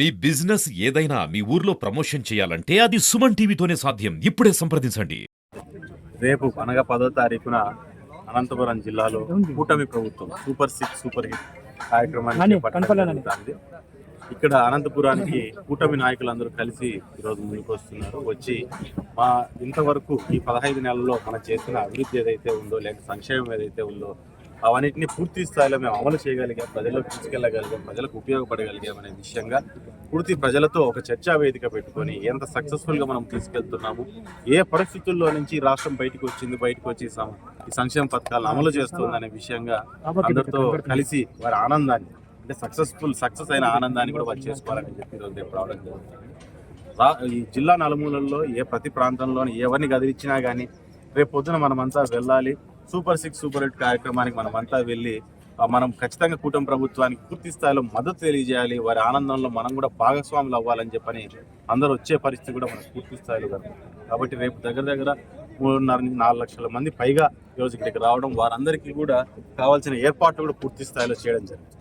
మీ business ఏదైనా మీ ఊర్లో promotion చేయాలంటే అది సుమన్ టీవీతోనే సాధ్యం. ఇప్పుడే సంప్రదించండి. రేపు అనగా పదో తారీఖున అనంతపురం జిల్లాలో కూటమి ప్రభుత్వం సూపర్ సిక్స్ సూపర్ హిట్ కార్యక్రమాన్ని. ఇక్కడ అనంతపురానికి కూటమి నాయకులందరూ కలిసి ఈరోజు ముందుకు వస్తున్నారు. వచ్చి మా ఇంతవరకు ఈ పదహైదు నెలల్లో మనం చేసిన అభివృద్ధి ఏదైతే ఉందో లేక సంక్షేమం ఏదైతే ఉందో అవన్నిటిని పూర్తి స్థాయిలో మేము అమలు చేయగలిగాం ప్రజల్లోకి తీసుకెళ్ళగలిగాం ప్రజలకు ఉపయోగపడగలిగాం అనే విషయంగా పూర్తి ప్రజలతో ఒక చర్చా వేదిక పెట్టుకొని ఎంత సక్సెస్ఫుల్గా మనం తీసుకెళ్తున్నాము ఏ పరిస్థితుల్లో నుంచి రాష్ట్రం బయటకు వచ్చింది బయటకు వచ్చి ఈ సంక్షేమ పథకాలను అమలు చేస్తుంది అనే విషయంగా అందరితో కలిసి వారి ఆనందాన్ని అంటే సక్సెస్ఫుల్ సక్సెస్ అయిన ఆనందాన్ని కూడా వారు చేసుకోవాలని చెప్పి ఈరోజు రేపు రావడం జరుగుతుంది. ఈ జిల్లా నలుమూలల్లో ఏ ప్రతి ప్రాంతంలోని ఎవరిని గదిలిచ్చినా కానీ రేపు పొద్దున మనమంతా వెళ్ళాలి. సూపర్ సిక్స్ సూపర్ ఎయిట్ కార్యక్రమానికి మనమంతా వెళ్ళి మనం ఖచ్చితంగా కూటమి ప్రభుత్వానికి పూర్తి స్థాయిలో మద్దతు తెలియజేయాలి. వారి ఆనందంలో మనం కూడా భాగస్వాములు అవ్వాలని చెప్పని అందరూ వచ్చే పరిస్థితి కూడా మనకు పూర్తి స్థాయిలో కాబట్టి రేపు దగ్గర దగ్గర మూడున్నర నుంచి నాలుగు లక్షల మంది పైగా ఈరోజు ఇక్కడికి రావడం వారందరికీ కూడా కావాల్సిన ఏర్పాట్లు కూడా పూర్తి స్థాయిలో చేయడం జరిగింది